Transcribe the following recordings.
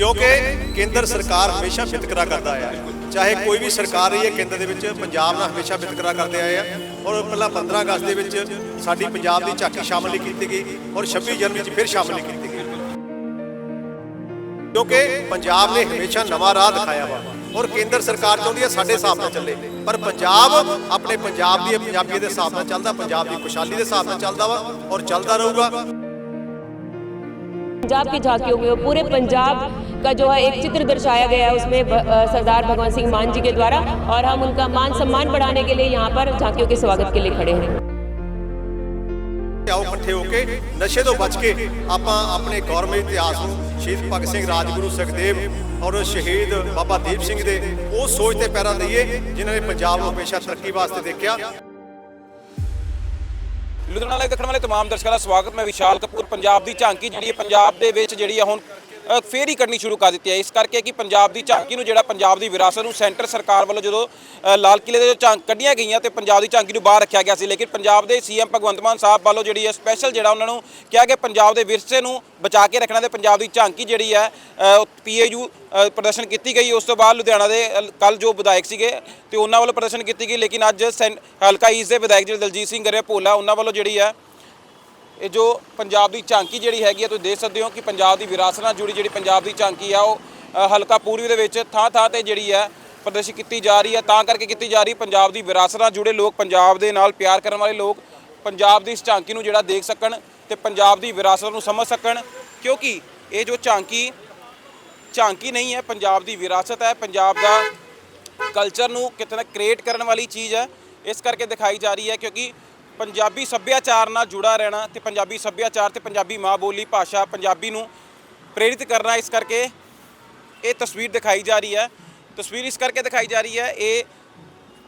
ਕਿਉਂਕਿ ਕੇਂਦਰ ਸਰਕਾਰ ਹਮੇਸ਼ਾ ਵਿਤਕਰਾ ਕਰਦਾ ਆਇਆ ਚਾਹੇ ਕੋਈ ਵੀ ਸਰਕਾਰ ਰਹੀ ਹੈ, ਕੇਂਦਰ ਦੇ ਵਿੱਚ ਪੰਜਾਬ ਨਾਲ ਹਮੇਸ਼ਾ ਵਿਤਕਰਾ ਕਰਦੇ ਆਏ ਆ। ਔਰ ਪਹਿਲਾਂ 15 ਅਗਸਤ ਦੇ ਵਿੱਚ ਸਾਡੀ ਪੰਜਾਬ ਦੀ ਝਾਕੀ ਸ਼ਾਮਲ ਨਹੀਂ ਕੀਤੀ ਗਈ ਔਰ 26 ਜਨਵਰੀ 'ਚ ਫਿਰ ਸ਼ਾਮਲ ਨਹੀਂ ਕੀਤੀ ਗਈ। ਕਿਉਂਕਿ ਪੰਜਾਬ ਨੇ ਹਮੇਸ਼ਾ ਨਵਾਂ ਰਾਹ ਦਿਖਾਇਆ ਵਾ ਔਰ ਕੇਂਦਰ ਸਰਕਾਰ ਚਾਹੁੰਦੀ ਹੈ ਸਾਡੇ ਹਿਸਾਬ ਨਾਲ ਚੱਲੇ। ਪਰ ਪੰਜਾਬ ਆਪਣੇ ਪੰਜਾਬ ਦੀ ਪੰਜਾਬੀ ਦੇ ਹਿਸਾਬ ਨਾਲ ਚੱਲਦਾ, ਪੰਜਾਬ ਦੀ ਖੁਸ਼ਹਾਲੀ ਦੇ ਹਿਸਾਬ ਨਾਲ ਚੱਲਦਾ ਵਾ ਔਰ ਚੱਲਦਾ ਰਹੂਗਾ। ਪੰਜਾਬ ਕੀ ਝਾਕੀਓਂ ਮੇ ਪੂਰੇ ਪੰਜਾਬ का जो है एक चित्र दर्शाया गया है उसमें भ- अ, सरदार भगवंत सिंह मान जी के द्वारा और हम उनका मान सम्मान बढ़ाने के लिए यहाँ पर झांकियों के स्वागत के लिए खड़े हैं ਆਓ ਇਕੱਠੇ ਹੋ ਕੇ ਨਸ਼ੇ ਤੋਂ ਬਚ ਕੇ ਆਪਾਂ ਆਪਣੇ ਗੌਰਮੀ ਇਤਿਹਾਸ ਨੂੰ ਸ਼ਹੀਦ ਭਗਤ ਸਿੰਘ ਰਾਜਗੁਰੂ ਸੁਖਦੇਵ ਔਰ ਸ਼ਹੀਦ ਬਾਬਾ ਦੀਪ ਸਿੰਘ ਦੇ ਉਹ ਸੋਚ ਤੇ ਪੈਰਾਂ ਦਈਏ ਜਿਨ੍ਹਾਂ ਨੇ ਪੰਜਾਬ ਨੂੰ ਹਮੇਸ਼ਾ ਤਰੱਕੀ ਵਾਸਤੇ ਦੇਖਿਆ ਲੁਧਿਆਣਾ ਲਾਈਵ ਦੇਖਣ ਵਾਲੇ ਤਮਾਮ ਦਰਸ਼ਕਾਂ ਦਾ ਸਵਾਗਤ ਮੈਂ ਵਿਸ਼ਾਲ ਕਪੂਰ ਪੰਜਾਬ ਦੀ ਝਾਂਕੀ ਜਿਹੜੀ ਹੈ ਪੰਜਾਬ ਦੇ ਵਿੱਚ ਜਿਹੜੀ ਹੈ ਹੁਣ ਅ, ਫੇਰ ਹੀ ਕਰਨੀ ਸ਼ੁਰੂ ਕਰ ਦਿੱਤੀ ਹੈ। ਇਸ ਕਰਕੇ ਕਿ ਪੰਜਾਬ ਦੀ ਝਾਂਕੀ ਨੂੰ ਜਿਹੜਾ ਪੰਜਾਬ ਦੀ ਵਿਰਾਸਤ ਨੂੰ ਸੈਂਟਰ ਸਰਕਾਰ ਵੱਲੋਂ ਜਦੋਂ ਲਾਲ ਕਿਲੇ ਦੇ ਝਾਂਕ ਕੱਢੀਆਂ ਗਈਆਂ ਤੇ ਪੰਜਾਬ ਦੀ ਝਾਂਕੀ ਨੂੰ ਬਾਹਰ ਰੱਖਿਆ ਗਿਆ ਸੀ। ਲੇਕਿਨ ਪੰਜਾਬ ਦੇ ਸੀਐਮ ਭਗਵੰਤ ਮਾਨ ਸਾਹਿਬ ਵੱਲੋਂ ਜਿਹੜੀ ਹੈ ਸਪੈਸ਼ਲ ਜਿਹੜਾ ਉਹਨਾਂ ਨੂੰ ਕਿਹਾ ਕਿ ਪੰਜਾਬ ਦੇ ਵਿਰਸੇ ਨੂੰ ਬਚਾ ਕੇ ਰੱਖਣਾ ਤੇ ਪੰਜਾਬ ਦੀ ਝਾਂਕੀ ਜਿਹੜੀ ਹੈ ਪੀਏਯੂ ਪ੍ਰਦਰਸ਼ਨ ਕੀਤੀ ਗਈ। ਉਸ ਤੋਂ ਬਾਅਦ ਲੁਧਿਆਣਾ ਦੇ ਕੱਲ ਜੋ ਵਿਧਾਇਕ ਸੀਗੇ ਤੇ ਉਹਨਾਂ ਵੱਲੋਂ ਪ੍ਰਦਰਸ਼ਨ ਕੀਤੀ ਗਈ। ਲੇਕਿਨ ਅੱਜ ਸੈਨ- ਹਲਕਾ ਈਸ ਦੇ ਵਿਧਾਇਕ ਜਿਹੜੇ ਦਲਜੀਤ ਸਿੰਘ ਗਰੇ ਭੋਲਾ ਉਹਨਾਂ ਵੱਲੋਂ ਜਿਹੜੀ ਹੈ ਇਹ ਜੋ ਪੰਜਾਬ ਦੀ ਝਾਂਕੀ ਜਿਹੜੀ ਹੈਗੀ ਆ, ਤੁਸੀਂ ਦੇਖ ਸਕਦੇ ਹੋ ਕਿ ਪੰਜਾਬ ਦੀ ਵਿਰਾਸਤ ਨਾਲ ਜੁੜੀ ਜਿਹੜੀ ਪੰਜਾਬ ਦੀ ਝਾਂਕੀ ਆ, ਉਹ ਹਲਕਾ ਪੂਰਬੀ ਦੇ ਵਿੱਚ ਥਾਂ ਥਾਂ ਤੇ ਜਿਹੜੀ ਹੈ ਪ੍ਰਦਰਸ਼ਿਤ ਕੀਤੀ ਜਾ ਰਹੀ ਹੈ ਤਾਂ ਕਰਕੇ ਕੀਤੀ ਜਾ ਰਹੀ ਪੰਜਾਬ ਦੀ ਵਿਰਾਸਤ ਨਾਲ ਜੁੜੇ ਲੋਕ ਪੰਜਾਬ ਦੇ ਨਾਲ ਪਿਆਰ ਕਰਨ ਵਾਲੇ ਲੋਕ ਪੰਜਾਬ ਦੀ ਇਸ ਝਾਂਕੀ ਨੂੰ ਜਿਹੜਾ ਦੇਖ ਸਕਣ ਤੇ ਪੰਜਾਬ ਦੀ ਵਿਰਾਸਤ ਨੂੰ ਸਮਝ ਸਕਣ। ਕਿਉਂਕਿ ਇਹ ਜੋ ਝਾਂਕੀ ਝਾਂਕੀ ਨਹੀਂ ਹੈ, ਪੰਜਾਬ ਦੀ ਵਿਰਾਸਤ ਹੈ। ਪੰਜਾਬ ਦਾ ਕਲਚਰ ਨੂੰ ਕਿਤੇ ਨਾ ਕ੍ਰੀਏਟ ਕਰਨ ਵਾਲੀ ਚੀਜ਼ ਹੈ। ਇਸ ਕਰਕੇ ਦਿਖਾਈ ਜਾ ਰਹੀ ਹੈ ਕਿਉਂਕਿ ਪੰਜਾਬੀ ਸੱਭਿਆਚਾਰ ਨਾਲ ਜੁੜਾ ਰਹਿਣਾ ਤੇ ਪੰਜਾਬੀ ਸੱਭਿਆਚਾਰ ਤੇ ਪੰਜਾਬੀ ਮਾਂ ਬੋਲੀ ਭਾਸ਼ਾ ਪੰਜਾਬੀ ਨੂੰ ਪ੍ਰੇਰਿਤ ਕਰਨਾ ਇਸ ਕਰਕੇ ਇਹ ਤਸਵੀਰ ਦਿਖਾਈ ਜਾ ਰਹੀ ਹੈ। ਤਸਵੀਰ ਇਸ ਕਰਕੇ ਦਿਖਾਈ ਜਾ ਰਹੀ ਹੈ, ਇਹ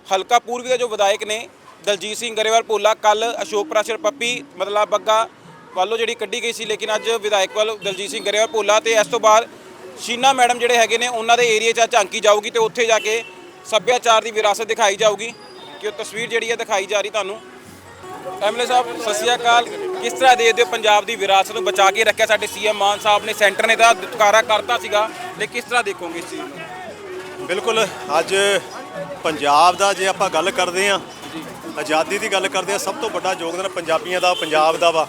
ਹਲਕਾ ਪੂਰਬੀ ਦੇ ਜੋ ਵਿਧਾਇਕ ਨੇ ਦਲਜੀਤ ਸਿੰਘ ਗਰੇਵਾਲ ਭੋਲਾ, ਕੱਲ ਅਸ਼ੋਕ ਪ੍ਰਾਸ਼ਰ ਪੱਪੀ ਮਤਲਬ ਬੱਗਾ ਵੱਲੋਂ ਜਿਹੜੀ ਕੱਢੀ ਗਈ ਸੀ, ਲੇਕਿਨ ਅੱਜ ਵਿਧਾਇਕ ਵੱਲ ਦਲਜੀਤ ਸਿੰਘ ਗਰੇਵਾਲ ਭੋਲਾ ਤੇ ਇਸ ਤੋਂ ਬਾਅਦ ਸ਼ੀਨਾ ਮੈਡਮ ਜਿਹੜੇ ਹੈਗੇ ਨੇ, ਉਹਨਾਂ ਦੇ ਏਰੀਆ 'ਚ ਝਾਂਕੀ ਜਾਊਗੀ ਤੇ ਉੱਥੇ ਜਾ ਕੇ ਸੱਭਿਆਚਾਰ ਦੀ ਵਿਰਾਸਤ ਦਿਖਾਈ ਜਾਊਗੀ। ਕਿ ਉਹ ਤਸਵੀਰ ਜਿਹੜੀ ਹੈ ਦਿਖਾਈ ਜਾ ਰਹੀ ਤੁਹਾਨੂੰ। ਐਮਐਲਏ ਸਾਹਿਬ, ਸਤਿ ਸ਼੍ਰੀ ਅਕਾਲ। ਕਿਸ ਤਰ੍ਹਾਂ ਦੇਖਦੇ ਹੋ ਪੰਜਾਬ ਦੀ ਵਿਰਾਸਤ ਨੂੰ ਬਚਾ ਕੇ ਰੱਖਿਆ? ਸਾਡੇ ਸੀਐਮ ਮਾਨ ਸਾਹਿਬ ਨੇ ਸੈਂਟਰ ਨੇ ਤਾਂ ਦੁਤਕਾਰਾ ਕਰਤਾ ਸੀਗਾ ਲੇਕਿਨ ਕਿਸ ਤਰ੍ਹਾਂ ਦੇਖੋਗੇ ਇਸ ਚੀਜ਼ ਨੂੰ? ਬਿਲਕੁਲ, ਅੱਜ ਪੰਜਾਬ ਦਾ ਜੇ ਆਪਾਂ ਗੱਲ ਕਰਦੇ ਆ ਆਜ਼ਾਦੀ ਦੀ ਗੱਲ ਕਰਦੇ ਆ ਸਭ ਤੋਂ ਵੱਡਾ ਯੋਗਦਾਨ ਪੰਜਾਬੀਆਂ ਦਾ, ਪੰਜਾਬ ਦਾ ਵਾ।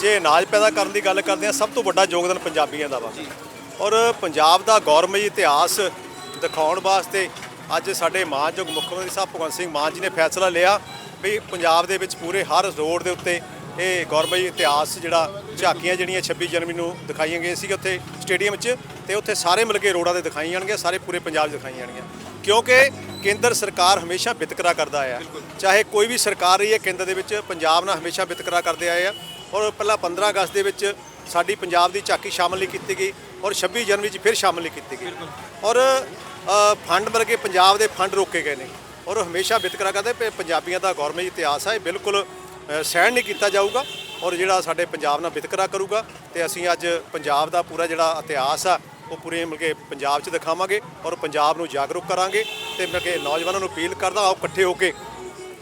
ਜੇ ਅਨਾਜ ਪੈਦਾ ਕਰਨ ਦੀ ਗੱਲ ਕਰਦੇ ਆ ਸਭ ਤੋਂ ਵੱਡਾ ਯੋਗਦਾਨ ਪੰਜਾਬੀਆਂ ਦਾ ਵਾ। ਔਰ ਪੰਜਾਬ ਦਾ ਗੌਰਮਈ ਇਤਿਹਾਸ ਦਿਖਾਉਣ ਵਾਸਤੇ ਅੱਜ ਸਾਡੇ ਮਾਨਯੋਗ ਮੁੱਖ ਮੰਤਰੀ ਸਾਹਿਬ ਭਗਵੰਤ ਸਿੰਘ ਮਾਨ ਜੀ ਨੇ ਫੈਸਲਾ ਲਿਆ ਵੀ ਪੰਜਾਬ ਦੇ ਵਿੱਚ ਪੂਰੇ ਹਰ ਰੋਡ ਦੇ ਉੱਤੇ ਇਹ ਗੌਰਮਈ ਇਤਿਹਾਸ ਜਿਹੜਾ ਝਾਕੀਆਂ ਜਿਹੜੀਆਂ 26 ਜਨਵਰੀ ਨੂੰ ਦਿਖਾਈਆਂ ਗਈਆਂ ਸੀ ਉੱਥੇ ਸਟੇਡੀਅਮ 'ਚ ਤੇ ਉੱਥੇ ਸਾਰੇ ਮਿਲ ਕੇ ਰੋਡਾਂ ਤੇ ਦਿਖਾਈਆਂ ਜਾਣਗੀਆਂ ਸਾਰੇ ਪੂਰੇ ਪੰਜਾਬ 'ਚ ਦਿਖਾਈਆਂ ਜਾਣਗੀਆਂ। ਕਿਉਂਕਿ ਕੇਂਦਰ ਸਰਕਾਰ ਹਮੇਸ਼ਾ ਵਿਤਕਰਾ ਕਰਦਾ ਆਇਆ। ਚਾਹੇ ਕੋਈ ਵੀ ਸਰਕਾਰ ਰਹੀ ਹੈ ਕੇਂਦਰ ਦੇ ਵਿੱਚ ਪੰਜਾਬ ਨਾਲ ਹਮੇਸ਼ਾ ਵਿਤਕਰਾ ਕਰਦੇ ਆਏ ਆ। ਔਰ ਪਹਿਲਾਂ 15 ਅਗਸਤ ਦੇ ਵਿੱਚ ਸਾਡੀ ਪੰਜਾਬ ਦੀ ਝਾਕੀ ਸ਼ਾਮਲ ਨਹੀਂ ਕੀਤੀ ਗਈ ਔਰ 26 ਜਨਵਰੀ 'ਚ ਫਿਰ ਸ਼ਾਮਲ ਨਹੀਂ ਕੀਤੀ ਗਈ। ਔਰ ਫੰਡ ਕੇ ਪੰਜਾਬ ਦੇ ਫੰਡ ਰੋਕੇ ਗਏ ਨੇ। ਔਰ ਹਮੇਸ਼ਾ ਵਿਤਕਰਾ ਕਰਦੇ ਪਏ ਪੰਜਾਬੀਆਂ ਦਾ ਗੌਰਮੈਂਟ ਇਤਿਹਾਸ ਹੈ ਇਹ ਬਿਲਕੁਲ ਸਹਿਣ ਨਹੀਂ ਕੀਤਾ ਜਾਊਗਾ ਔਰ ਜਿਹੜਾ ਸਾਡੇ ਪੰਜਾਬ ਨਾਲ ਵਿਤਕਰਾ ਕਰੂਗਾ ਤੇ ਅਸੀਂ ਅੱਜ ਪੰਜਾਬ ਦਾ ਪੂਰਾ ਜਿਹੜਾ ਇਤਿਹਾਸ ਆ, ਉਹ ਪੂਰੇ ਮਿਲ ਕੇ ਪੰਜਾਬ 'ਚ ਦਿਖਾਵਾਂਗੇ ਔਰ ਪੰਜਾਬ ਨੂੰ ਜਾਗਰੂਕ ਕਰਾਂਗੇ ਤੇ ਮਿਲ ਕਿ ਨੌਜਵਾਨਾਂ ਨੂੰ ਅਪੀਲ ਕਰਦਾ ਆਓ ਇਕੱਠੇ ਹੋ ਕੇ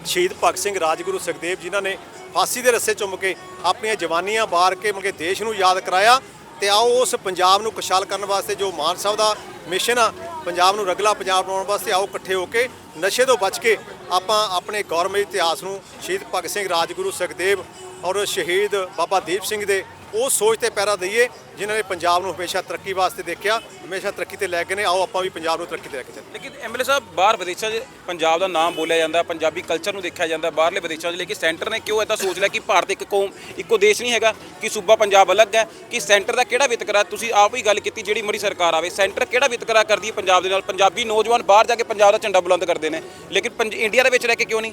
ਸ਼ਹੀਦ ਭਗਤ ਸਿੰਘ ਰਾਜਗੁਰੂ ਸੁਖਦੇਵ ਜਿਨ੍ਹਾਂ ਨੇ ਫਾਂਸੀ ਦੇ ਰੱਸੇ ਚੁੰਮ ਕੇ ਆਪਣੀਆਂ ਜਵਾਨੀਆਂ ਵਾਰ ਕੇ ਮਗੇ ਦੇਸ਼ ਨੂੰ ਯਾਦ ਕਰਾਇਆ ਤੇ ਆਓ ਉਸ ਪੰਜਾਬ ਨੂੰ ਖੁਸ਼ਹਾਲ ਕਰਨ ਵਾਸਤੇ ਜੋ ਮਾਨ ਸਾਹਿਬ ਦਾ ਮਿਸ਼ਨ ਆ, ਪੰਜਾਬ ਨੂੰ ਰਗਲਾ ਪੰਜਾਬ ਬਣਾਉਣ ਵਾਸਤੇ ਆਓ ਇਕੱਠੇ ਹੋ ਕੇ ਨਸ਼ੇ ਤੋਂ ਬਚ ਕੇ ਆਪਾਂ ਆਪਣੇ ਗੌਰਮੀ ਇਤਿਹਾਸ ਨੂੰ ਸ਼ਹੀਦ ਭਗਤ ਸਿੰਘ ਰਾਜਗੁਰੂ ਸੁਖਦੇਵ ਔਰ ਸ਼ਹੀਦ ਬਾਬਾ ਦੀਪ ਸਿੰਘ ਦੇ ਉਹ ਸੋਚ ਤੇ ਪੈਰਾ ਦਈਏ, ਜਿਨ੍ਹਾਂ ਨੇ ਪੰਜਾਬ ਨੂੰ ਹਮੇਸ਼ਾ ਤਰੱਕੀ ਵਾਸਤੇ ਦੇਖਿਆ, ਹਮੇਸ਼ਾ ਤਰੱਕੀ ਤੇ ਲੈ ਕੇ ਨੇ, ਆਓ ਆਪਾਂ ਵੀ ਪੰਜਾਬ ਨੂੰ ਤਰੱਕੀ ਤੇ ਲੈ ਕੇ ਚੱਲੀਏ। ਲੇਕਿਨ ਐਮਐਲਏ ਸਾਹਿਬ, ਬਾਹਰ ਵਿਦੇਸ਼ਾਂ 'ਚ ਪੰਜਾਬ ਦਾ ਨਾਮ ਬੋਲਿਆ ਜਾਂਦਾ, ਪੰਜਾਬੀ ਕਲਚਰ ਨੂੰ ਦੇਖਿਆ ਜਾਂਦਾ, ਬਾਹਰਲੇ ਵਿਦੇਸ਼ਾਂ 'ਚ, ਲੇਕਿਨ ਸੈਂਟਰ ਨੇ ਕਿਉਂ ਇਦਾਂ ਸੋਚ ਲਿਆ ਕਿ ਭਾਰਤ ਇੱਕ ਕੌਮ, ਇੱਕੋ ਦੇਸ਼ ਨਹੀਂ ਹੈਗਾ, ਕਿ ਸੂਬਾ ਪੰਜਾਬ ਅਲੱਗ ਹੈ, ਕਿ ਸੈਂਟਰ ਦਾ ਕਿਹੜਾ ਵਿਤਕਰਾ, ਤੁਸੀਂ ਆਪ ਹੀ ਗੱਲ ਕੀਤੀ, ਜਿਹੜੀ ਮਰੀ ਸਰਕਾਰ ਆਵੇ, ਸੈਂਟਰ ਕਿਹੜਾ ਵਿਤਕਰਾ ਕਰਦੀ ਹੈ ਪੰਜਾਬ ਦੇ ਨਾਲ? ਪੰਜਾਬੀ ਨੌਜਵਾਨ ਬਾਹਰ ਜਾ ਕੇ ਪੰਜਾਬ ਦਾ ਝੰਡਾ ਬੁਲੰਦ ਕਰਦੇ ਨੇ, ਲੇਕਿਨ ਪੰਜ- ਇੰਡੀਆ ਦੇ ਵਿੱਚ ਰਹਿ ਕੇ ਕਿਉਂ ਨਹੀਂ?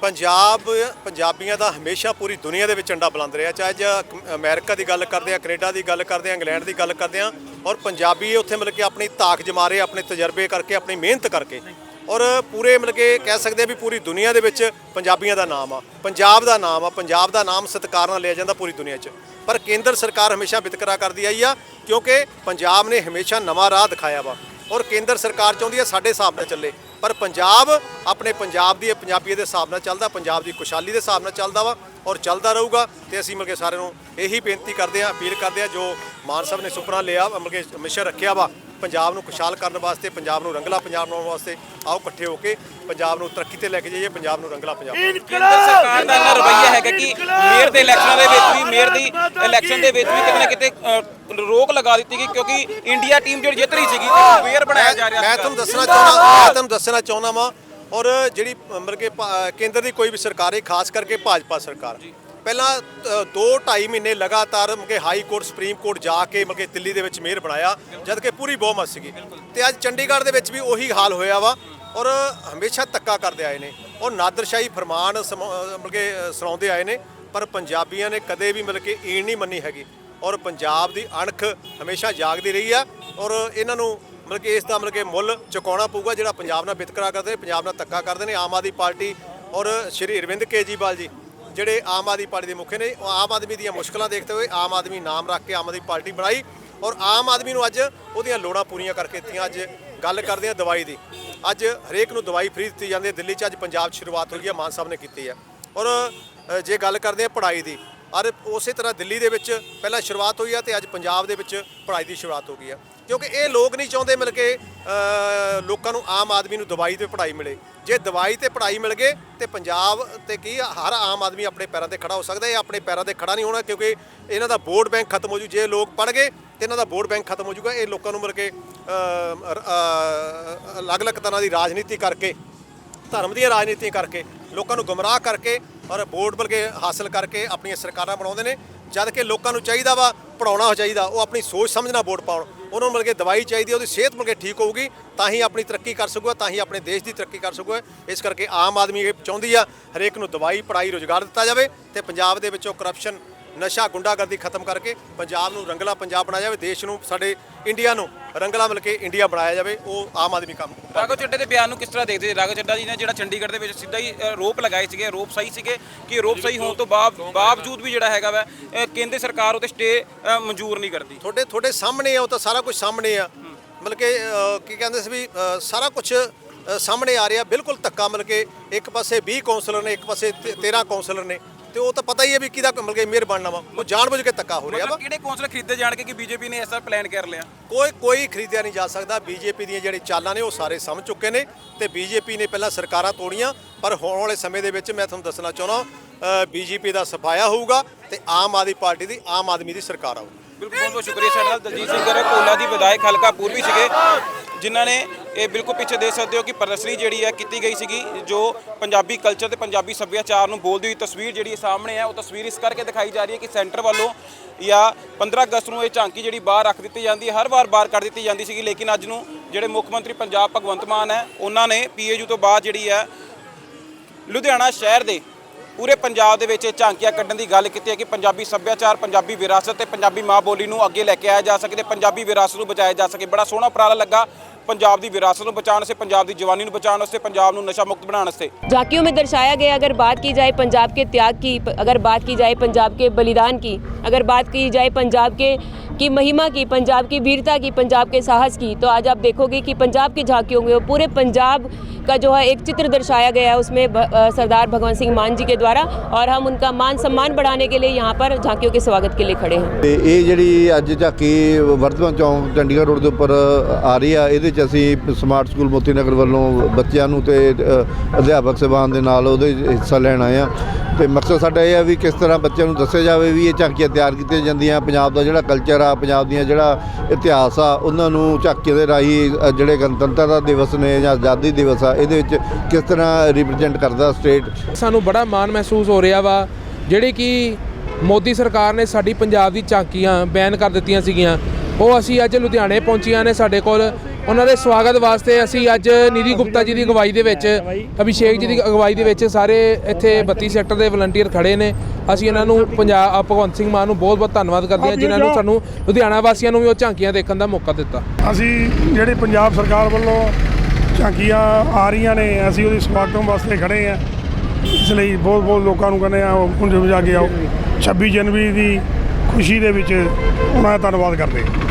ਪੰਜਾਬ, ਪੰਜਾਬੀਆਂ ਦਾ ਹਮੇਸ਼ਾ ਪੂਰੀ ਦੁਨੀਆ ਦੇ ਵਿੱਚ ਝੰਡਾ ਬੁਲੰਦ ਰਿਹਾ। ਚਾਹੇ ਜੇ ਅਕ- ਅਮਰੀਕਾ ਦੀ ਗੱਲ ਕਰਦੇ ਆ ਕੈਨੇਡਾ ਦੀ ਗੱਲ ਕਰਦੇ ਆ ਇੰਗਲੈਂਡ ਦੀ ਗੱਲ ਕਰਦੇ ਆ ਔਰ ਪੰਜਾਬੀ ਉੱਥੇ ਮਤਲਬ ਕਿ ਆਪਣੀ ਤਾਕ ਜਮਾ ਰਹੇ, ਆਪਣੇ ਤਜਰਬੇ ਕਰਕੇ, ਆਪਣੀ ਮਿਹਨਤ ਕਰਕੇ। ਔਰ ਪੂਰੇ ਮਤਲਬ ਕਿ ਕਹਿ ਸਕਦੇ ਆ ਵੀ ਪੂਰੀ ਦੁਨੀਆ ਦੇ ਵਿੱਚ ਪੰਜਾਬੀਆਂ ਦਾ ਨਾਮ ਆ, ਪੰਜਾਬ ਦਾ ਨਾਮ ਆ, ਪੰਜਾਬ ਦਾ ਨਾਮ ਸਤਿਕਾਰ ਨਾਲ ਲਿਆ ਜਾਂਦਾ ਪੂਰੀ ਦੁਨੀਆ 'ਚ। ਪਰ ਕੇਂਦਰ ਸਰਕਾਰ ਹਮੇਸ਼ਾ ਵਿਤਕਰਾ ਕਰਦੀ ਆਈ ਆ, ਕਿਉਂਕਿ ਪੰਜਾਬ ਨੇ ਹਮੇਸ਼ਾ ਨਵਾਂ ਰਾਹ ਦਿਖਾਇਆ ਵਾ। ਔਰ ਕੇਂਦਰ ਸਰਕਾਰ ਚਾਹੁੰਦੀ ਆ ਸਾਡੇ ਹਿਸਾਬ ਨਾਲ ਚੱਲੇ। ਪਰ ਪੰਜਾਬ ਆਪਣੇ ਪੰਜਾਬ ਦੀ ਪੰਜਾਬੀਅਤ ਦੇ ਹਿਸਾਬ ਨਾਲ ਚੱਲਦਾ, ਪੰਜਾਬ ਦੀ ਖੁਸ਼ਹਾਲੀ ਦੇ ਹਿਸਾਬ ਨਾਲ ਚੱਲਦਾ ਵਾ ਔਰ ਚੱਲਦਾ ਰਹੂਗਾ ਤੇ ਅਸੀਂ ਮਿਲ ਕੇ ਸਾਰਿਆਂ ਨੂੰ ਇਹੀ ਬੇਨਤੀ ਕਰਦੇ ਆ ਅਪੀਲ ਕਰਦੇ ਆ ਜੋ ਮਾਨ ਸਾਹਿਬ ਨੇ ਸੁਪਨਾ ਲਿਆ ਮਿਲ ਕੇ ਮਿਸ਼ਨ ਰੱਖਿਆ ਵਾ ਪੰਜਾਬ ਨੂੰ ਖੁਸ਼ਹਾਲ ਕਰਨ ਵਾਸਤੇ ਪੰਜਾਬ ਨੂੰ ਰੰਗਲਾ ਪੰਜਾਬ ਬਣਾਉਣ ਵਾਸਤੇ ਆਓ ਇਕੱਠੇ ਹੋ ਕੇ ਪੰਜਾਬ ਨੂੰ ਤਰੱਕੀ ਤੇ ਲੈ ਕੇ ਜਾਈਏ ਪੰਜਾਬ ਨੂੰ ਰੰਗਲਾ ਪੰਜਾਬ। ਕੇਂਦਰ ਸਰਕਾਰ ਦਾ ਇਹਨਾਂ ਰਵੱਈਆ ਹੈਗਾ ਕਿ ਮੇਅਰ ਦੇ ਇਲੈਕਸ਼ਨਾਂ ਦੇ ਵਿੱਚ ਵੀ ਮੇਅਰ ਦੀ ਇਲੈਕਸ਼ਨ ਦੇ ਵਿੱਚ ਵੀ ਕਿਤੇ ਨਾ ਕਿਤੇ ਅ, ਰੋਕ ਲਗਾ ਦਿੱਤੀ ਗਈ ਕਿਉਂਕਿ ਇੰਡੀਆ ਟੀਮ ਜਿਹੜੀ ਜਿੱਤ ਰਹੀ ਸੀਗੀ ਤੇ ਮੇਅਰ ਬਣਾਇਆ ਜਾ ਰਿਹਾ ਮੈਂ ਸੀਗਾ। ਤੁਹਾਨੂੰ ਦੱਸਣਾ ਚਾਹੁੰਦਾ ਮੈਂ ਤੁਹਾਨੂੰ ਦੱਸਣਾ ਚਾਹੁੰਦਾ ਵਾਂ ਔਰ ਜਿਹੜੀ ਮਤਲਬ ਕਿ ਭਾ- ਕੇਂਦਰ ਦੀ ਕੋਈ ਵੀ ਸਰਕਾਰ ਹੈ ਖਾਸ ਕਰਕੇ ਭਾਜਪਾ ਸਰਕਾਰ। ਪਹਿਲਾਂ 2 2.5 ਮਹੀਨੇ ਲਗਾਤਾਰ ਮਤਲਬ ਕਿ ਹਾਈ ਕੋਰਟ, ਸੁਪਰੀਮ ਕੋਰਟ ਜਾ ਕੇ ਮਤਲਬ ਕਿ ਦਿੱਲੀ ਦੇ ਵਿੱਚ ਮੇਅਰ ਬਣਾਇਆ, ਜਦ ਕਿ ਪੂਰੀ ਬਹੁਮਤ ਸੀਗੀ। ਤੇ ਅੱਜ ਚੰਡੀਗੜ੍ਹ ਦੇ ਵਿੱਚ ਵੀ ਉਹੀ ਹਾਲ ਹੋਇਆ ਵਾ ਔਰ ਹਮੇਸ਼ਾ ਧੱਕਾ ਕਰਦੇ ਆਏ ਨੇ। ਔਰ ਨਾਦਰਸ਼ਾਹੀ ਫਰਮਾਨ ਸਮ- ਮਤਲਬ ਕਿ ਸੁਣਾਉਂਦੇ ਆਏ ਨੇ, ਪਰ ਪੰਜਾਬੀਆਂ ਨੇ ਕਦੇ ਵੀ ਮਤਲਬ ਕਿ ਈਣ ਨਹੀਂ ਮੰਨੀ ਹੈਗੀ। ਔਰ ਪੰਜਾਬ ਦੀ ਅਣਖ ਹਮੇਸ਼ਾ ਜਾਗਦੀ ਰਹੀ ਆ ਔਰ ਇਹਨਾਂ ਨੂੰ ਮਤਲਬ ਕਿ ਇਸ ਦਾ ਮਤਲਬ ਕਿ ਮੁੱਲ ਚੁਕਾਉਣਾ ਪਊਗਾ, ਜਿਹੜਾ ਪੰਜਾਬ ਨਾਲ ਵਿਤਕਰਾ ਕਰਦੇ ਨੇ, ਪੰਜਾਬ ਨਾਲ ਧੱਕਾ ਕਰਦੇ ਨੇ, ਆਮ ਆਦਮੀ ਪਾਰਟੀ ਔਰ ਸ਼੍ਰੀ ਅਰਵਿੰਦ ਕੇਜੀਵਾਲ ਜੀ। ਜਿਹੜੇ ਆਮ ਆਦਮੀ ਪਾਰਟੀ ਦੇ ਮੁੱਖ ਨੇ, ਉਹ ਆਮ ਆਦਮੀ ਦੀਆਂ ਮੁਸ਼ਕਲਾਂ ਦੇਖਦੇ ਹੋਏ ਆਮ ਆਦਮੀ ਨਾਮ ਰੱਖ ਕੇ ਆਮ ਆਦਮੀ ਪਾਰਟੀ ਬਣਾਈ ਔਰ ਆਮ ਆਦਮੀ ਨੂੰ ਅੱਜ ਉਹਦੀਆਂ ਲੋੜਾਂ ਪੂਰੀਆਂ ਕਰਕੇ ਦਿੱਤੀਆਂ। ਅੱਜ ਗੱਲ ਕਰਦੇ ਆ ਦਵਾਈ ਦੀ। ਅੱਜ ਹਰੇਕ ਨੂੰ ਦਵਾਈ ਫ੍ਰੀ ਦਿੱਤੀ ਜਾਂਦੀ ਹੈ। ਦਿੱਲੀ 'ਚ ਅੱਜ ਪੰਜਾਬ 'ਚ ਸ਼ੁਰੂਆਤ ਹੋਈ ਹੈ, ਮਾਨ ਸਾਹਿਬ ਨੇ ਕੀਤੀ ਹੈ। ਔਰ ਜੇ ਗੱਲ ਕਰਦੇ ਆ ਪੜ੍ਹਾਈ ਦੀ, ਔਰ ਉਸੇ ਤਰ੍ਹਾਂ ਦਿੱਲੀ ਦੇ ਵਿੱਚ ਪਹਿਲਾਂ ਸ਼ੁਰੂਆਤ ਹੋਈ ਹੈ ਤੇ ਅੱਜ ਪੰਜਾਬ ਦੇ ਵਿੱਚ ਪੜ੍ਹਾਈ ਦੀ ਸ਼ੁਰੂਆਤ ਹੋ ਗਈ ਹੈ। ਕਿਉਂਕਿ ਇਹ ਲੋਕ ਨਹੀਂ ਚਾਹੁੰਦੇ ਮਿਲ ਕੇ ਲੋਕਾਂ ਨੂੰ ਆਮ ਆਦਮੀ ਨੂੰ ਦਵਾਈ ਤੇ ਪੜ੍ਹਾਈ ਮਿਲੇ। ਜੇ ਦਵਾਈ ਤੇ ਪੜ੍ਹਾਈ ਮਿਲ ਗਏ, ਤੇ ਪੰਜਾਬ ਤੇ ਕੀ ਹਰ ਆਮ ਆਦਮੀ ਆਪਣੇ ਪੈਰਾਂ ਤੇ ਖੜਾ ਹੋ ਸਕਦਾ ਇਹ ਆਪਣੇ ਪੈਰਾਂ ਤੇ ਖੜਾ ਨਹੀਂ ਹੋਣਾ ਕਿਉਂਕਿ ਇਹਨਾਂ ਦਾ ਵੋਟ ਬੈਂਕ ਖਤਮ ਹੋ ਜੂ। ਜੇ ਲੋਕ ਪੜ ਗਏ, ਤੇ ਇਹਨਾਂ ਦਾ ਵੋਟ ਬੈਂਕ ਖਤਮ ਹੋ ਜਾਊਗਾ ਇਹ ਲੋਕਾਂ ਨੂੰ ਮਿਲ ਕੇ ਅਲੱਗ-ਅਲੱਗ ਤਰ੍ਹਾਂ ਦੀ ਰਾਜਨੀਤੀ ਕਰਕੇ, ਧਰਮ ਦੀਆਂ ਰਾਜਨੀਤੀਆਂ ਕਰਕੇ, ਲੋਕਾਂ ਨੂੰ ਗੁੰਮਰਾਹ ਕਰਕੇ ਔਰ ਵੋਟ ਬਲਕੇ ਹਾਸਲ ਕਰਕੇ ਆਪਣੀਆਂ ਸਰਕਾਰਾਂ ਬਣਾਉਂਦੇ ਨੇ। ਜਦ ਕਿ ਲੋਕਾਂ ਨੂੰ ਚਾਹੀਦਾ ਵਾ ਪੜਾਉਣਾ ਹੋ ਚਾਹੀਦਾ, ਉਹ ਆਪਣੀ ਸੋਚ ਸਮਝਣਾ ਵੋਟ ਪਾਉਣ। ਉਹਨਾਂ ਨੂੰ ਕਿ ਦਵਾਈ ਚਾਹੀਦੀ ਹੈ, ਉਹਦੀ ਸਿਹਤ ਬਲਕੇ ਠੀਕ ਹੋਊਗੀ, ਤਾਂ ਹੀ ਆਪਣੀ ਤਰੱਕੀ ਕਰ ਸਕੂਗਾ, ਤਾਂ ਹੀ ਆਪਣੇ ਦੇਸ਼ ਦੀ ਤਰੱਕੀ ਕਰ ਸਕੂਗਾ। ਇਸ ਕਰਕੇ ਆਮ ਆਦਮੀ ਇਹ ਚਾਹੁੰਦੀ ਆ ਹਰੇਕ ਨੂੰ ਦਵਾਈ ਪੜਾਈ ਰੋਜ਼ਗਾਰ ਦਿੱਤਾ ਜਾਵੇ ਤੇ ਪੰਜਾਬ ਦੇ ਵਿੱਚੋਂ ਕਰਪਸ਼ਨ ਨਸ਼ਾ ਗੁੰਡਾਗਰਦੀ ਖਤਮ ਕਰਕੇ ਪੰਜਾਬ ਨੂੰ ਰੰਗਲਾ ਪੰਜਾਬ ਬਣਾਇਆ ਜਾਵੇ ਦੇਸ਼ ਨੂੰ ਸਾਡੇ ਇੰਡੀਆ ਨੂੰ ਰੰਗਲਾ ਮਿਲ ਕੇ ਇੰਡੀਆ ਬਣਾਇਆ ਜਾਵੇ ਉਹ ਆਮ ਆਦਮੀ ਕੰਮ ਰਾਘਵ ਚੱਡੇ ਦੇ ਬਿਆਨ ਨੂੰ ਕਿਸ ਤਰ੍ਹਾਂ ਦੇਖਦੇ ਜੀ? ਰਾਘਵ ਚੱਡਾ ਜੀ ਨੇ ਜਿਹੜਾ ਚੰਡੀਗੜ੍ਹ ਦੇ ਵਿੱਚ ਸਿੱਧਾ ਹੀ ਅ, ਰੋਪ ਲਗਾਏ ਸੀਗੇ ਆਰੋਪ ਸਹੀ ਸੀਗੇ ਕਿ ਆਰੋਪ ਸਹੀ ਹੋਣ ਤੋਂ ਬਾਅਦ ਬਾਵਜੂਦ ਵੀ ਜਿਹੜਾ ਹੈਗਾ ਵਾ ਅ, ਕੇਂਦਰ ਸਰਕਾਰ ਉਹਤੇ ਸਟੇ ਮਨਜ਼ੂਰ ਨਹੀਂ ਕਰਦੀ। ਤੁਹਾਡੇ ਤੁਹਾਡੇ ਸਾਹਮਣੇ ਆ ਉਹ ਤਾਂ ਸਾਰਾ ਕੁਝ ਸਾਹਮਣੇ ਆ। ਮਤਲਬ ਕਿ ਅ, ਕੀ ਕਹਿੰਦੇ ਸੀ ਵੀ ਅ, ਸਾਰਾ ਕੁਝ ਸਾਹਮਣੇ ਆ ਰਿਹਾ ਬਿਲਕੁਲ ਧੱਕਾ ਮਤਲਬ ਕਿ ਇੱਕ ਪਾਸੇ 20 ਕਾਉਂਸਲਰ ਨੇ ਇੱਕ ਪਾਸੇ ਤੇ- 13 ਕਾਉਂਸਲਰ ਨੇ। ਤੇ ਉਹ ਤਾਂ ਪਤਾ ਹੀ ਹੈ ਵੀ ਕਿਹਦਾ ਮਤਲਬ ਕਿ ਮੇਅਰ ਬਣਨਾ ਵਾ ਉਹ ਜਾਣਬੁੱਝ ਕੇ ਧੱਕਾ ਹੋ ਰਿਹਾ ਵਾ। ਮਤਲਬ ਕਿਹੜੇ ਕੌਂਸਲ ਖਰੀਦੇ ਜਾਣਗੇ ਕਿ ਬੀਜੇਪੀ ਨੇ ਐਸਾ ਪਲਾਨ ਕਰ ਲਿਆ? ਕੋਈ ਕੋਈ ਖਰੀਦਿਆ ਨਹੀਂ ਜਾ ਸਕਦਾ। ਬੀਜੇਪੀ ਦੀਆਂ ਜਿਹੜੀ ਚਾਲਾਂ ਨੇ ਉਹ ਸਾਰੇ ਸਮਝ ਚੁੱਕੇ ਨੇ ਤੇ ਬੀਜੇਪੀ ਨੇ ਪਹਿਲਾਂ ਸਰਕਾਰਾਂ ਤੋੜੀਆਂ ਪਰ ਹੋਣ ਵਾਲੇ ਸਮੇਂ ਦੇ ਵਿੱਚ ਮੈਂ ਤੁਹਾਨੂੰ ਦੱਸਣਾ ਚਾਹੁੰਦਾ ਬੀਜੇਪੀ ਦਾ ਸਫਾਇਆ ਹੋਊਗਾ ਤੇ ਆਮ ਆਦਮੀ ਪਾਰਟੀ ਦੀ ਆਮ ਆਦਮੀ ਦੀ ਸਰਕਾਰ ਆਊਗੀ। ਬਿਲਕੁਲ ਬਹੁਤ ਬਹੁਤ ਸ਼ੁਕਰੀਆ ਸਾਡੇ ਨਾਲ ਦਲਜੀਤ ਸਿੰਘ ਗਰੇ ਕੋਲਾ ਦੀ ਵਿਧਾਇਕ ਹਲਕਾ ਪੂਰਬੀ ਸੀਗੇ, ਜਿਨ੍ਹਾਂ ਨੇ ਇਹ ਬਿਲਕੁਲ ਪਿੱਛੇ ਦੇਖ ਸਕਦੇ ਹੋ ਕਿ ਪ੍ਰਦਰਸ਼ਨੀ ਜਿਹੜੀ ਹੈ ਕੀਤੀ ਗਈ ਸੀਗੀ, ਜੋ ਪੰਜਾਬੀ ਕਲਚਰ ਤੇ ਪੰਜਾਬੀ ਸੱਭਿਆਚਾਰ ਨੂੰ ਬੋਲਦੀ ਹੋਈ ਤਸਵੀਰ ਜਿਹੜੀ ਸਾਹਮਣੇ ਹੈ, ਉਹ ਤਸਵੀਰ ਇਸ ਕਰਕੇ ਦਿਖਾਈ ਜਾ ਰਹੀ ਹੈ ਕਿ ਸੈਂਟਰ ਵੱਲੋਂ ਜਾਂ 15 ਅਗਸਤ ਨੂੰ ਇਹ ਝਾਂਕੀ ਜਿਹੜੀ ਬਾਹਰ ਰੱਖ ਦਿੱਤੀ ਜਾਂਦੀ ਹੈ, ਹਰ ਵਾਰ ਬਾਹਰ ਕੱਢ ਦਿੱਤੀ ਜਾਂਦੀ ਸੀਗੀ, ਲੇਕਿਨ ਅੱਜ ਨੂੰ ਜਿਹੜੇ ਮੁੱਖ ਮੰਤਰੀ ਪੰਜਾਬ ਭਗਵੰਤ ਮਾਨ ਹੈ, ਉਹਨਾਂ ਨੇ ਪੀਏਯੂ ਤੋਂ ਬਾਅਦ ਜਿਹੜੀ ਹੈ ਲੁਧਿਆਣਾ ਸ਼ਹਿਰ ਦੇ ਪੂਰੇ ਪੰਜਾਬ ਦੇ ਵਿੱਚ ਇਹ ਝਾਂਕੀਆਂ ਕੱਢਣ ਦੀ ਗੱਲ ਕੀਤੀ ਹੈ ਕਿ ਪੰਜਾਬੀ ਸੱਭਿਆਚਾਰ ਪੰਜਾਬੀ ਵਿਰਾਸਤ ਤੇ ਪੰਜਾਬੀ ਮਾਂ ਬੋਲੀ ਨੂੰ ਅੱਗੇ ਲੈ ਕੇ ਆਇਆ ਜਾ ਸਕੇ ਤੇ ਪੰਜਾਬੀ ਵਿਰਾਸਤ ਨੂੰ ਬਚਾਇਆ ਜਾ ਸਕੇ ਬੜਾ ਸੋਹਣਾ ਉਪਰਾਲਾ ਲੱਗਾ ਪੰਜਾਬ ਦੀ ਵਿਰਾਸਤ ਨੂੰ ਬਚਾਉਣ ਵਾਸਤੇ ਪੰਜਾਬ ਦੀ ਜਵਾਨੀ ਨੂੰ ਬਚਾਉਣ ਵਾਸਤੇ ਪੰਜਾਬ ਨੂੰ ਨਸ਼ਾ ਮੁਕਤ ਬਣਾਉਣ ਵਾਸਤੇ झांकियों में दर्शाया गया अगर बात की जाए पंजाब के त्याग की अगर बात की जाए पंजाब के बलिदान की अगर बात की जाए पंजाब के की महिमा की पंजाब की वीरता की पंजाब के साहस की तो आज आप देखोगे कि पंजाब की झांकियों में पूरे पंजाब का जो है एक चित्र दर्शाया गया है उसमें भ- अ, सरदार भगवंत सिंह मान जी के द्वारा और हम उनका मान सम्मान बढ़ाने के लिए यहाँ पर झांकियों के स्वागत के लिए खड़े हैं ਤੇ ਇਹ ਜਿਹੜੀ ਅੱਜ ਝਾਕੀ ਵਰਧਮਾਨ ਚੌਂਕ ਚੰਡੀਗੜ੍ਹ ਰੋਡ ਦੇ ਉੱਪਰ ਆ ਰਹੀ ਆ ਇਹਦੇ 'ਚ ਅਸੀਂ ਸਮਾਰਟ ਸਕੂਲ ਮੋਤੀ ਨਗਰ ਵੱਲੋਂ ਬੱਚਿਆਂ ਨੂੰ ਤੇ ਅ, ਅਧਿਆਪਕ ਸੇਵਾਨ ਦੇ ਨਾਲ ਉਹਦੇ 'ਚ ਹਿੱਸਾ ਲੈਣ ਆਏ ਆ ਤੇ ਮਕਸਦ ਸਾਡਾ ਇਹ ਆ ਵੀ ਕਿਸ ਤਰ੍ਹਾਂ ਬੱਚਿਆਂ ਨੂੰ ਦੱਸਿਆ ਜਾਵੇ ਵੀ ਇਹ ਝਾਕੀਆਂ ਤਿਆਰ ਕੀਤੀਆਂ ਜਾਂਦੀਆਂ, ਪੰਜਾਬ ਦਾ ਜਿਹੜਾ ਕਲਚਰ ਆ, ਪੰਜਾਬ ਦੀਆਂ ਜਿਹੜਾ ਇਤਿਹਾਸ ਆ, ਉਹਨਾਂ ਨੂੰ ਝਾਕੀਆਂ ਦੇ ਰਾਹੀਂ ਜਿਹੜੇ ਗਣਤੰਤਰਤਾ ਦਿਵਸ ਨੇ ਜਾਂ ਆਜ਼ਾਦੀ ਦਿਵਸ ਆ, ਇਹਦੇ ਵਿੱਚ ਕਿਸ ਤਰ੍ਹਾਂ ਰਿਪਰੈਜ਼ੈਂਟ ਕਰਦਾ ਸਟੇਟ ਸਾਨੂੰ ਬੜਾ ਮਾਣ ਮਹਿਸੂਸ ਹੋ ਰਿਹਾ ਵਾ, ਜਿਹੜੀ ਕਿ ਮੋਦੀ ਸਰਕਾਰ ਨੇ ਸਾਡੀ ਪੰਜਾਬ ਦੀ ਝਾਂਕੀਆਂ ਬੈਨ ਕਰ ਦਿੱਤੀਆਂ ਸੀਗੀਆਂ, ਉਹ ਅਸੀਂ ਅੱਜ ਲੁਧਿਆਣੇ ਪਹੁੰਚੀਆਂ ਨੇ ਸਾਡੇ ਕੋਲ। ਉਹਨਾਂ ਦੇ ਸਵਾਗਤ ਵਾਸਤੇ ਅਸੀਂ ਅੱਜ ਨਿਧੀ ਗੁਪਤਾ ਜੀ ਦੀ ਅਗਵਾਈ ਦੇ ਵਿੱਚ ਅਭਿਸ਼ੇਕ ਜੀ ਦੀ ਅਗਵਾਈ ਦੇ ਵਿੱਚ ਸਾਰੇ ਇੱਥੇ 32 ਸੈਕਟਰ ਦੇ ਵਲੰਟੀਅਰ ਖੜੇ ਨੇ। ਅਸੀਂ ਇਹਨਾਂ ਨੂੰ ਪੰਜਾਬ ਭਗਵੰਤ ਸਿੰਘ ਮਾਨ ਨੂੰ ਬਹੁਤ ਬਹੁਤ ਧੰਨਵਾਦ ਕਰਦੇ ਹਾਂ ਜਿਨ੍ਹਾਂ ਨੂੰ ਸਾਨੂੰ ਲੁਧਿਆਣਾ ਵਾਸੀਆਂ ਨੂੰ ਵੀ ਉਹ ਝਾਂਕੀਆਂ ਦੇਖਣ ਦਾ ਮੌਕਾ ਦਿੱਤਾ। ਅਸੀਂ ਜਿਹੜੇ ਪੰਜਾਬ ਸਰਕਾਰ ਵੱਲੋਂ ਝਾਂਕੀਆਂ ਆ ਰਹੀਆਂ ਨੇ ਅਸੀਂ ਉਹਦੀ ਸਵਾਗਤੋਂ ਵਾਸਤੇ ਖੜੇ ਆ ਇਸ ਲਈ ਬਹੁਤ ਬਹੁਤ ਲੋਕਾਂ ਨੂੰ ਕਹਿੰਦੇ ਆ ਉਹ ਵਜਾ ਕੇ ਆਓ। 26 ਜਨਵਰੀ ਦੀ ਖੁਸ਼ੀ ਦੇ ਵਿੱਚ ਉਹਨਾਂ ਦਾ ਧੰਨਵਾਦ ਕਰਦੇ ਹਾਂ।